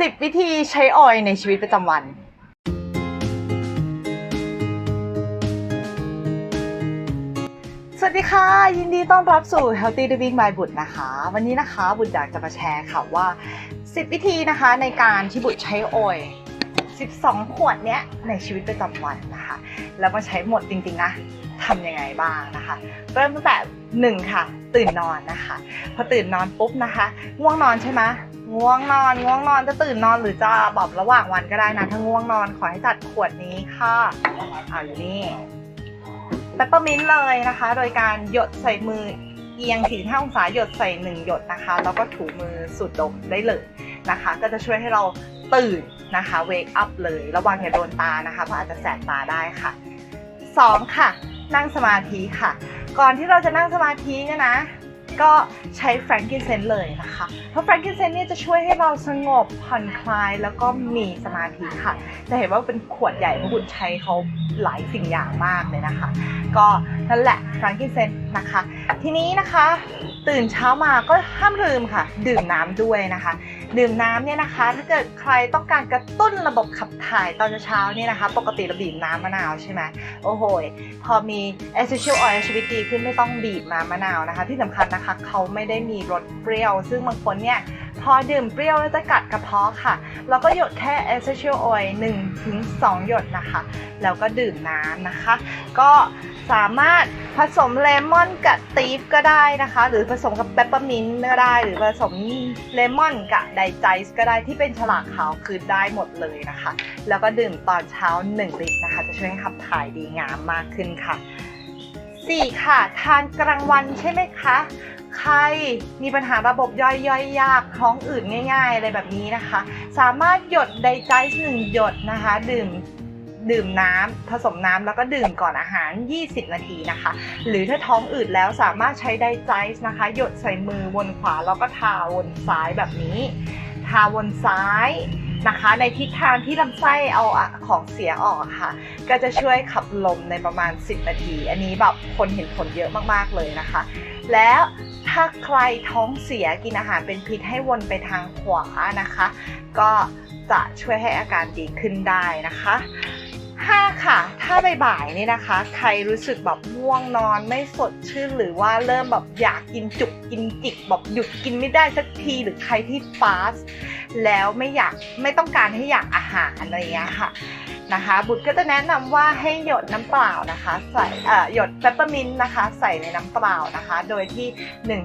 10 วิธีใช้ออยล์ในชีวิตประจำวัน สวัสดีค่ะ ยินดีต้อนรับสู่ Healthy Living by บุตรนะคะ วันนี้นะคะบุตรอยากจะมาแชร์ค่ะว่า 10 วิธีนะคะในการที่บุตรใช้ออยล์12 ขวดเนี้ยในชีวิตประจำวันนะคะ แล้วมาใช้หมดจริงๆนะทำยังไงบ้างนะคะ เริ่มตั้งแต่หนึ่งค่ะ ตื่นนอนนะคะ พอตื่นนอนปุ๊บนะคะ ง่วงนอนใช่ไหม ง่วงนอน ง่วงนอนจะตื่นนอนหรือจะแบบระหว่างวันก็ได้นะ ถ้าง่วงนอนขอให้จัดขวดนี้ค่ะเอาอยู่นี่เปปเปอร์มินต์เลยนะคะ โดยการหยดใส่มือเอียง45องศาหยดใส่หนึ่งหยดนะคะ แล้วก็ถูมือสูดดมได้เลยนะคะ ก็จะช่วยให้เราตื่นนะคะ wake up เลย ระวังอย่าโดนตานะคะ เพราะอาจจะแสบตาได้ค่ะสองค่ะ นั่งสมาธิค่ะ ก่อนที่เราจะนั่งสมาธิเนี่ยนะ ก็ใช้แฟรงกินเซนเลยนะคะ เพราะแฟรงกินเซนเนี่ยจะช่วยให้เราสงบผ่อนคลายแล้วก็มีสมาธิค่ะ จะเห็นว่าเป็นขวดใหญ่เพราะคุณใช้เขาหลายสิ่งอย่างมากเลยนะคะ ก็นั่นแหละแฟรงกินเซนนะคะ ทีนี้นะคะ ตื่นเช้ามาก็ห้ามลืมค่ะ ดื่มน้ำด้วยนะคะ ดื่มน้ำเนี่ยนะคะ ถ้าเกิดใครต้องการกระตุ้นระบบขับถ่ายตอนเช้าเนี่ยนะคะ ปกติเราบีบน้ำมะนาวใช่ไหมโอ้โหพอมี essential oil ชีวิตดีขึ้นไม่ต้องบีบน้ำมะนาวนะคะ ที่สำคัญนะคะเขาไม่ได้มีรสเปรี้ยว ซึ่งบางคนเนี่ย พอดื่มเปรี้ยวแล้วจะกัดกระเพาะค่ะเราก็หยดแค่ essential oil 1ถึง2หยดนะคะ แล้วก็ดื่มน้ำนะคะ ก็สามารถผสมเลมอนกับตีฟก็ได้นะคะ หรือผสมกับเปปเปอร์มินต์ก็ได้ หรือผสมเลมอนกับไดไจส์ก็ได้ที่เป็นฉลากขาวคือได้หมดเลยนะคะ แล้วก็ดื่มตอนเช้า 1 ลิตรนะคะ จะช่วยขับถ่ายดีงามมากขึ้นค่ะ 4. ค่ะ ทานกลางวันใช่ไหมคะ ครมีปัญหาระบบย่อยย่อยยากท้องอืดง่าย ๆ อะไรแบบนี้นะคะ สามารถหยดไดไจส์หนึ่งหยดนะคะ ดื่มดื่มน้ำผสมน้ำแล้วก็ดื่มก่อนอาหาร 20 นาทีนะคะ หรือถ้าท้องอืดแล้วสามารถใช้ไดไจส์นะคะ หยดใส่มือวนขวาแล้วก็ทาวนซ้ายแบบนี้ ทาวนซ้ายนะคะ ในทิศทางที่ลำไส้เอาของเสียออกค่ะ ก็จะช่วยขับลมในประมาณ 10 นาที อันนี้แบบคนเห็นผลเยอะมากๆเลยนะคะ แล้ว ถ้าใครท้องเสียกินอาหารเป็นพิษให้วนไปทางขวานะคะ ก็จะช่วยให้อาการดีขึ้นได้นะคะ5ค่ะ ถ้าบ่ายๆนี่นะคะ ใครรู้สึกแบบง่วงนอนไม่สดชื่นหรือว่าเริ่มแบบอยากกินจุกกินจิกแบบหยุดกินไม่ได้สักทีหรือใครที่ฟาสต์แล้วไม่อยากไม่ต้องการให้อยากอาหารอะไรอย่างเงี้ยค่ะ นะคะ บุตรก็จะแนะนำว่าให้หยดน้ำเปล่านะคะ ใส่หยดเปปเปอร์มินต์นะคะ ใส่ในน้ำเปล่านะคะ โดยที่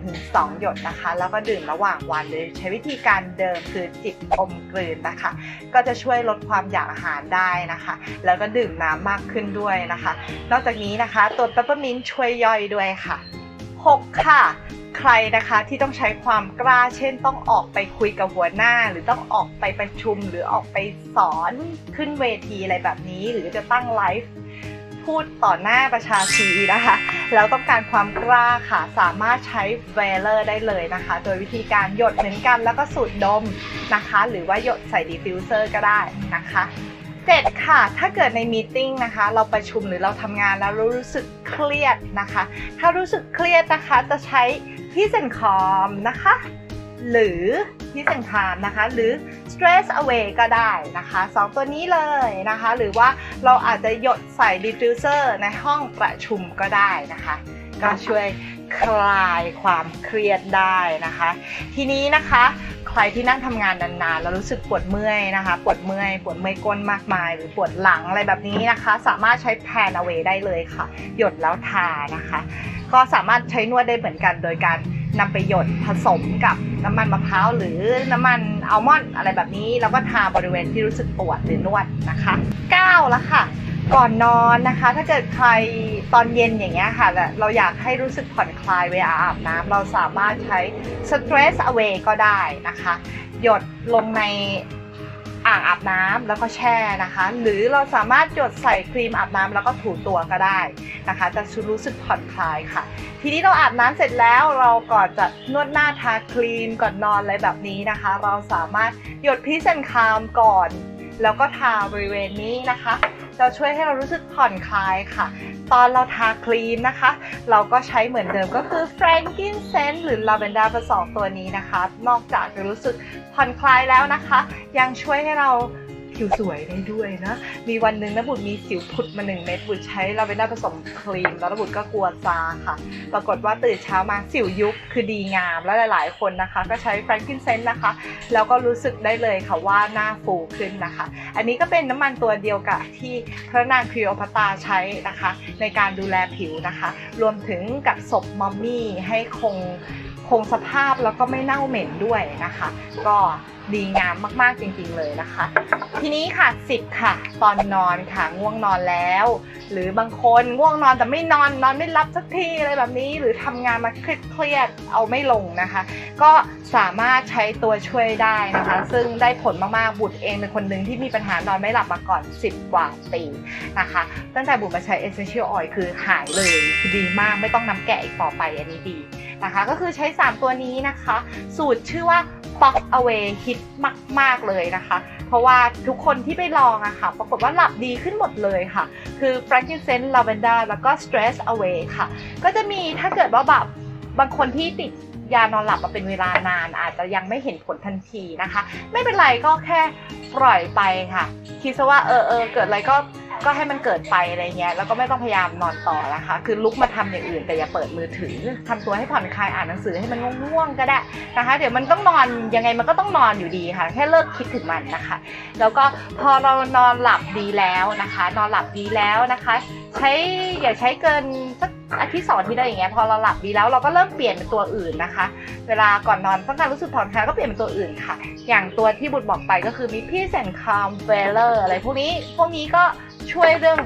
1-2 หยดนะคะ แล้วก็ดื่มระหว่างวันเลยใช้วิธีการเดิมคือจิบอมกลืนนะคะ ก็จะช่วยลดความอยากอาหารได้นะคะ แล้วก็ดื่มน้ำมากขึ้นด้วยนะคะ นอกจากนี้นะคะตัวเปปเปอร์มินต์ช่วยย่อยด้วยค่ะ 6 ค่ะ ใครนะคะที่ต้องใช้ความกล้า เช่น ต้องออกไปคุยกับหัวหน้า หรือต้องออกไปประชุม หรือออกไปสอนขึ้นเวทีอะไรแบบนี้ หรือจะตั้งไลฟ์พูดต่อหน้าประชาชีนะคะ แล้วต้องการความกล้าค่ะ สามารถใช้เวลเลอร์ได้เลยนะคะ โดยวิธีการหยดเหมือนกันแล้วก็สูดดมนะคะ หรือว่าหยดใส่ดิฟฟิวเซอร์ก็ได้นะคะ เจ็ดค่ะ ถ้าเกิดในมีติ้งนะคะ เราประชุมหรือเราทำงานแล้วรู้สึกเครียดนะคะ ถ้ารู้สึกเครียดนะคะ จะใช้พี่เซนคอมนะคะ หรือพี่เซนคามนะคะ หรือ stress away ก็ได้นะคะสองตัวนี้เลยนะคะ หรือว่าเราอาจจะหยดใส่ diffuser ในห้องประชุมก็ได้นะคะ ก็ช่วย คลายความเครียดได้นะคะ ทีนี้นะคะใครที่นั่งทำงานนานๆแล้วรู้สึกปวดเมื่อยนะคะปวดเมื่อยปวดเมื่อยก้นมากมาย หรือปวดหลังอะไรแบบนี้นะคะ สามารถใช้แพนเอาไว้ได้เลยค่ะ หยดแล้วทานะคะ ก็สามารถใช้นวดได้เหมือนกัน โดยการนำไปหยดผสมกับน้ำมันมะพร้าวหรือน้ำมันอัลมอนด์อะไรแบบนี้ แล้วก็ทาบริเวณที่รู้สึกปวดหรือนวดนะคะ9แล้วค่ะ ก่อนนอนนะคะ ถ้าเกิดใครตอนเย็นอย่างเงี้ยค่ะ เราอยากให้รู้สึกผ่อนคลายเวลาอาบน้ำเราสามารถใช้ stress away ก็ได้นะคะ หยดลงในอ่างอาบน้ำแล้วก็แช่นะคะ หรือเราสามารถหยดใส่ครีมอาบน้ำแล้วก็ถูตัวก็ได้นะคะ จะรู้สึกผ่อนคลายค่ะ ทีนี้เราอาบน้ำเสร็จแล้วเราก่อนจะนวดหน้าทาครีมก่อนนอนอะไรแบบนี้นะคะ เราสามารถหยดพิเซนคามก่อน แล้วก็ทาบริเวณนี้นะคะ จะช่วยให้เรารู้สึกผ่อนคลายค่ะ ตอนเราทาครีมนะคะ เราก็ใช้เหมือนเดิมก็คือ frankincense หรือ lavender ผสมตัวนี้นะคะ นอกจากจะรู้สึกผ่อนคลายแล้วนะคะ ยังช่วยให้เรา ผิวสวยได้ด้วยนะ มีวันหนึ่งนะบุตรมีสิวผุดมาหนึ่งเม็ดบุตรใช้ลาเวนเดอร์ผสมครีม แล้วบุตรก็กลัวซาค่ะ ปรากฏว่าตื่นเช้ามาสิวยุบคือดีงาม และหลาย ๆ คนนะคะ ก็ใช้ frankincense นะคะ แล้วก็รู้สึกได้เลยค่ะว่าหน้าฟูขึ้นนะคะ อันนี้ก็เป็นน้ำมันตัวเดียวกับที่พระนางคลีโอพัตราใช้นะคะ ในการดูแลผิวนะคะ รวมถึงกับศพมัมมี่ให้คง คงสภาพแล้วก็ไม่เน่าเหม็นด้วยนะคะ ก็ดีงามมากๆจริงๆเลยนะคะ ทีนี้ค่ะ 10 ค่ะ ตอนนอนค่ะง่วงนอนแล้ว หรือบางคนง่วงนอนแต่ไม่นอนนอนไม่รับสักทีอะไรแบบนี้ หรือทำงานมาเครียดๆเอาไม่ลงนะคะ ก็สามารถใช้ตัวช่วยได้นะคะ ซึ่งได้ผลมากๆบุตรเองเป็นคนหนึ่งที่มีปัญหานอนไม่หลับมาก่อน 10 กว่าปีนะคะ ตั้งแต่บุตรมาใช้ Essential Oil คือหายเลยดีมากไม่ต้องน้ำแกะอีกต่อไปอันนี้ดี นะคะ ก็คือใช้ 3 ตัวนี้นะคะ สูตรชื่อว่า Box Away ฮิตมาก ๆ เลยนะคะ เพราะว่าทุกคนที่ไปลองอะค่ะ ปรากฏว่าหลับดีขึ้นหมดเลยค่ะ คือ frankincense lavender แล้วก็ stress away ค่ะ ก็จะมีถ้าเกิดว่าแบบบางคนที่ติดยานอนหลับมาเป็นเวลานาน อาจจะยังไม่เห็นผลทันทีนะคะ ไม่เป็นไรก็แค่ปล่อยไปค่ะ คิดซะว่าเออเออเกิดอะไรก็ ก็ให้มันเกิดไปอะไรเงี้ยแล้วก็ไม่ต้องพยายามนอนต่อนะคะ คือลุกมาทำอย่างอื่นแต่อย่าเปิดมือถือทำตัวให้ผ่อนคลายอ่านหนังสือให้มันง่วงๆก็ได้นะคะ เดี๋ยวมันต้องนอนยังไงมันก็ต้องนอนอยู่ดีค่ะ แค่เลิกคิดถึงมันนะคะ แล้วก็พอเรานอนหลับดีแล้วนะคะ นอนหลับดีแล้วนะคะ ใช้อย่าใช้เกินสักอาทิตย์สองอาทิตย์อะไรอย่างเงี้ยพอเราหลับดีแล้วเราก็เริ่มเปลี่ยนเป็นตัวอื่นนะคะ เวลาก่อนนอนต้องการรู้สึกผ่อนคลายก็เปลี่ยนเป็นตัวอื่นค่ะ อย่างตัวที่บุตรบอกไปก็คือมีพี่แซนคามเวลเลอร์อะไรพวกนี้พวกนี้ก็ ช่วยเรื่อง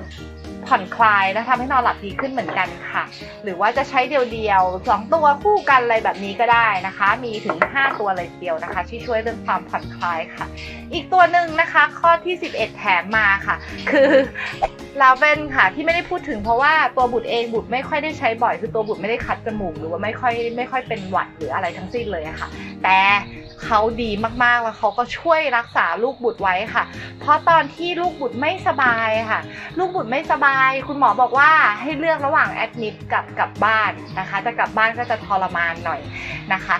ผ่อนคลายและทำให้นอนหลับดีขึ้นเหมือนกันค่ะ หรือว่าจะใช้เดียวๆสองตัวคู่กันอะไรแบบนี้ก็ได้นะคะ มีถึง 5 ตัวเลยเดียวนะคะ ที่ช่วยเรื่องความผ่อนคลายค่ะ อีกตัวหนึ่งนะคะ ข้อที่ 11 แถมมาค่ะ คือลาเวนค่ะที่ไม่ได้พูดถึงเพราะว่าตัวบุตรเองบุตรไม่ค่อยได้ใช้บ่อยคือตัวบุตรไม่ได้คัดจมูกหรือว่าไม่ค่อยไม่ค่อยเป็นหวัดหรืออะไรทั้งสิ้นเลยอะค่ะ แต่ เขาดีมากๆแล้วเขาก็ช่วยรักษาลูกบุตรไว้ค่ะ เพราะตอนที่ลูกบุตรไม่สบายค่ะ ลูกบุตรไม่สบาย คุณหมอบอกว่าให้เลือกระหว่างแอดมิดกับกลับบ้านนะคะจะกลับบ้านก็จะทรมานหน่อยนะคะ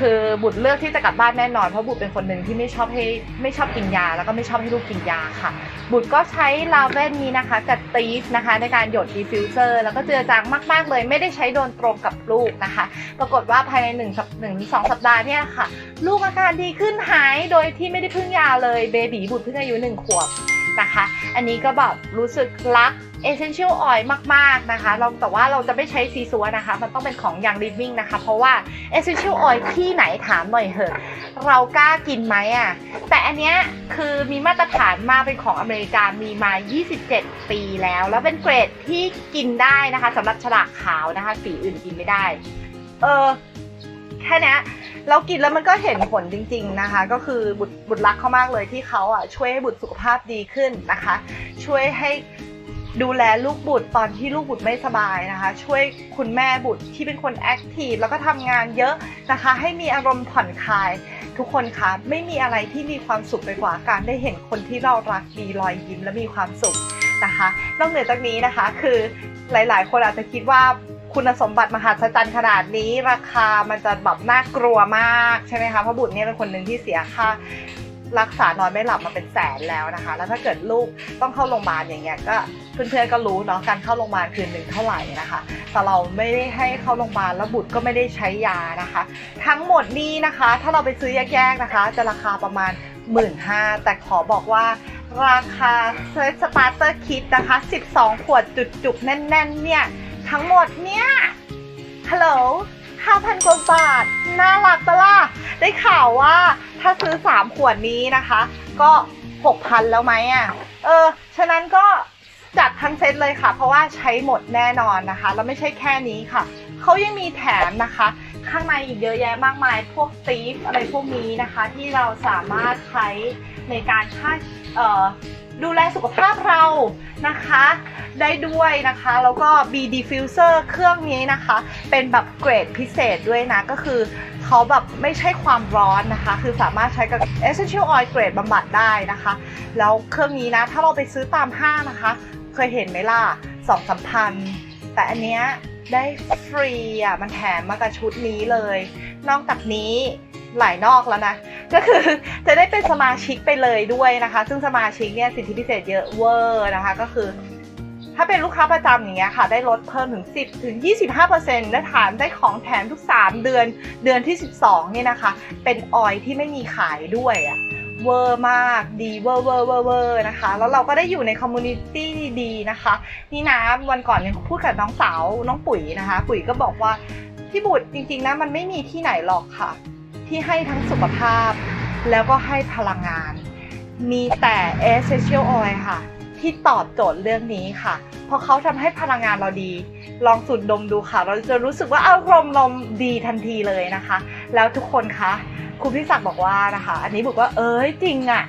คือบุตรเลือกที่จะกลับบ้านแน่นอนเพราะบุตรเป็นคนหนึ่งที่ไม่ชอบให้ไม่ชอบกินยา แล้วก็ไม่ชอบให้ลูกกินยาค่ะ บุตรก็ใช้ลาเวนนี้นะคะกับตีฟนะคะ ในการหยดดีฟิวเซอร์แล้วก็เจือจางมาก ๆ เลย ไม่ได้ใช้โดนตรงกับลูกนะคะ ปรากฏว่าภายในหนึ่งสัปหนึ่งสองสัปดาห์เนี่ยค่ะ ลูกอาการดีขึ้นหายโดยที่ไม่ได้พึ่งยาเลยเบบีบุตรเพิ่งอายุหนึ่งขวบ นะคะ อันนี้ก็แบบรู้สึกรัก Essential Oil มากๆนะคะเราแต่ว่าเราจะไม่ใช้ซีซัวนะคะ มันต้องเป็นของอย่าง Living นะคะ เพราะว่า Essential Oil ที่ไหนถามหน่อยเหอะ เรากล้ากินไหมอะ แต่อันเนี้ยคือมีมาตรฐานมาเป็นของอเมริกามีมา 27 ปีแล้ว แล้วเป็นเกรดที่กินได้นะคะสำหรับฉลากขาวนะคะ สีอื่นกินไม่ได้ เออ แค่เนี้ยเรากินแล้วมันก็เห็นผลจริง ๆนะคะ ก็คือบุตรบุตรรักเขามากเลยที่เขาอะช่วยให้บุตรสุขภาพดีขึ้นนะคะ ช่วยให้ดูแลลูกบุตรตอนที่ลูกบุตรไม่สบายนะคะ ช่วยคุณแม่บุตรที่เป็นคนแอคทีฟแล้วก็ทำงานเยอะนะคะ ให้มีอารมณ์ผ่อนคลาย ทุกคนคะไม่มีอะไรที่มีความสุขไปกว่าการได้เห็นคนที่เรารักมีรอยยิ้มและมีความสุขนะคะ นอกเหนือจากนี้นะคะคือหลาย ๆ คนอาจจะคิดว่า คุณสมบัติมหัศจรรย์ขนาดนี้ ราคามันจะแบบน่ากลัวมากใช่ไหมคะเพราะบุตรเนี่ยเป็นคนหนึ่งที่เสียค่ารักษานอนไม่หลับมาเป็นแสนแล้วนะคะ แล้วถ้าเกิดลูกต้องเข้าโรงพยาบาลอย่างเงี้ยก็เพื่อนๆก็รู้เนาะการเข้าโรงพยาบาลคืนหนึ่งเท่าไหร่นะคะ แต่เราไม่ได้ให้เข้าโรงพยาบาลแล้วบุตรก็ไม่ได้ใช้ยานะคะ ทั้งหมดนี้นะคะ ถ้าเราไปซื้อแยกๆนะคะ จะราคาประมาณ 1 5ื่นแต่ขอบอกว่าราคาเซตสตาร์เตอร์คิดนะคะ 12 ขวดจุกๆแน่นๆเนี่ย ทั้งหมดเนี่ย ฮัลโหล5,000 กว่าบาท น่ารักปะล่ะ ได้ข่าวว่าถ้าซื้อ 3 ขวดนี้นะคะ ก็ 6,000 แล้วไหมอะ เออ ฉะนั้นก็จัดทั้งเซตเลยค่ะ เพราะว่าใช้หมดแน่นอนนะคะ แล้วไม่ใช่แค่นี้ค่ะ เขายังมีแถมนะคะ ข้างในอีกเยอะแยะมากมาย พวกซีฟอะไรพวกนี้นะคะ ที่เราสามารถใช้ในการค่าเอ่อ ดูแลสุขภาพเรานะคะ ได้ด้วยนะคะ แล้วก็ B diffuser เครื่องนี้นะคะ เป็นแบบเกรดพิเศษด้วยนะ ก็คือเขาแบบไม่ใช่ความร้อนนะคะ คือสามารถใช้กับ essential oil เกรดบำบัดได้นะคะ แล้วเครื่องนี้นะ ถ้าเราไปซื้อตามห้างนะคะ เคยเห็นไหมล่ะสองสามพัน แต่อันเนี้ยได้ฟรีอะ มันแถมมากับชุดนี้เลย นอกจากนี้หลายนอกแล้วนะ ก็คือจะได้เป็นสมาชิกไปเลยด้วยนะคะ ซึ่งสมาชิกเนี่ยสิทธิพิเศษเยอะเวอร์นะคะ ก็คือ ถ้าเป็นลูกค้าประจำอย่างเงี้ยค่ะ ได้ลดเพิ่มถึง 10 ถึง 25%และแถมได้ของแถมทุก 3 เดือนเดือนที่ 12เนี่ยนะคะ เป็นออยที่ไม่มีขายด้วยอะเวอร์มากดีเวอร์เวอร์เวอร์เวอร์นะคะ แล้วเราก็ได้อยู่ในคอมมูนิตี้ดีนะคะ นี่นะวันก่อนยังพูดกับน้องสาวน้องปุ๋ยนะคะ ปุ๋ยก็บอกว่าพี่บุตรจริงๆนะมันไม่มีที่ไหนหรอกค่ะ ที่ให้ทั้งสุขภาพ แล้วก็ให้พลังงาน มีแต่ Essential Oil ค่ะ ที่ตอบโจทย์เรื่องนี้ค่ะ เพราะเขาทำให้พลังงานเราดี ลองสูดดมดูค่ะ เราจะรู้สึกว่าอารมณ์ลมดีทันทีเลยนะคะ แล้วทุกคนคะคุณพิศักดิ์บอกว่านะคะ อันนี้บอกว่าเอ้ยจริงอะ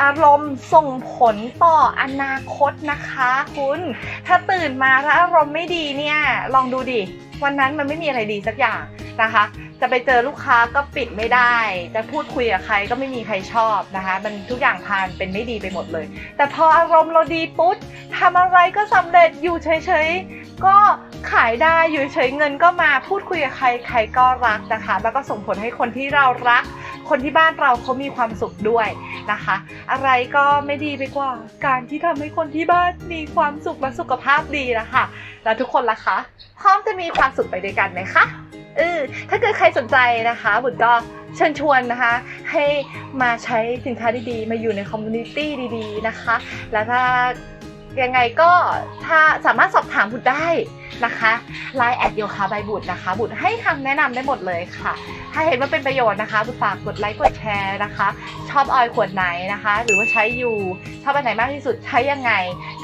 อารมณ์ส่งผลต่ออนาคตนะคะคุณ ถ้าตื่นมาแล้วอารมณ์ไม่ดีเนี่ย ลองดูดิ วันนั้นมันไม่มีอะไรดีสักอย่างนะคะ จะไปเจอลูกค้าก็ปิดไม่ได้ จะพูดคุยกับใครก็ไม่มีใครชอบนะคะ มันทุกอย่างพานเป็นไม่ดีไปหมดเลย แต่พออารมณ์เราดีปุ๊บทำอะไรก็สำเร็จอยู่เฉยๆ ก็ขายได้อยู่เฉยเงินก็มาพูดคุยกับใครใครก็รักนะคะ แล้วก็ส่งผลให้คนที่เรารัก คนที่บ้านเราเขามีความสุขด้วยนะคะ อะไรก็ไม่ดีไปกว่า การที่ทำให้คนที่บ้านมีความสุขและสุขภาพดีนะคะแล้วทุกคนล่ะคะพร้อมจะมีความสุขไปด้วยกันไหมคะเออถ้าเกิดใครสนใจนะคะบุญก็เชิญชวนนะคะ ให้มาใช้สินค้าดีๆ มาอยู่ในคอมมูนิตี้ดีๆนะคะ แล้วถ้า ยังไงก็ถ้าสามารถสอบถามบุตรได้นะคะ Line แอดโยคะบายบุตรนะคะ บุตรให้คำแนะนำได้หมดเลยค่ะ ถ้าเห็นว่าเป็นประโยชน์นะคะบุตรฝากกดไลค์กดแชร์นะคะ ชอบออยขวดไหนนะคะ หรือว่าใช้อยู่ชอบอันไหนมากที่สุดใช้ยังไง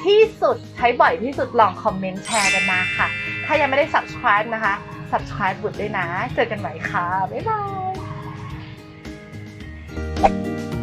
ที่สุดใช้บ่อยที่สุดลองคอมเมนต์แชร์กันมาค่ะ ถ้ายังไม่ได้ subscribe นะคะ subscribe บุตรด้วยนะ เจอกันใหม่ค่ะบ๊ายบาย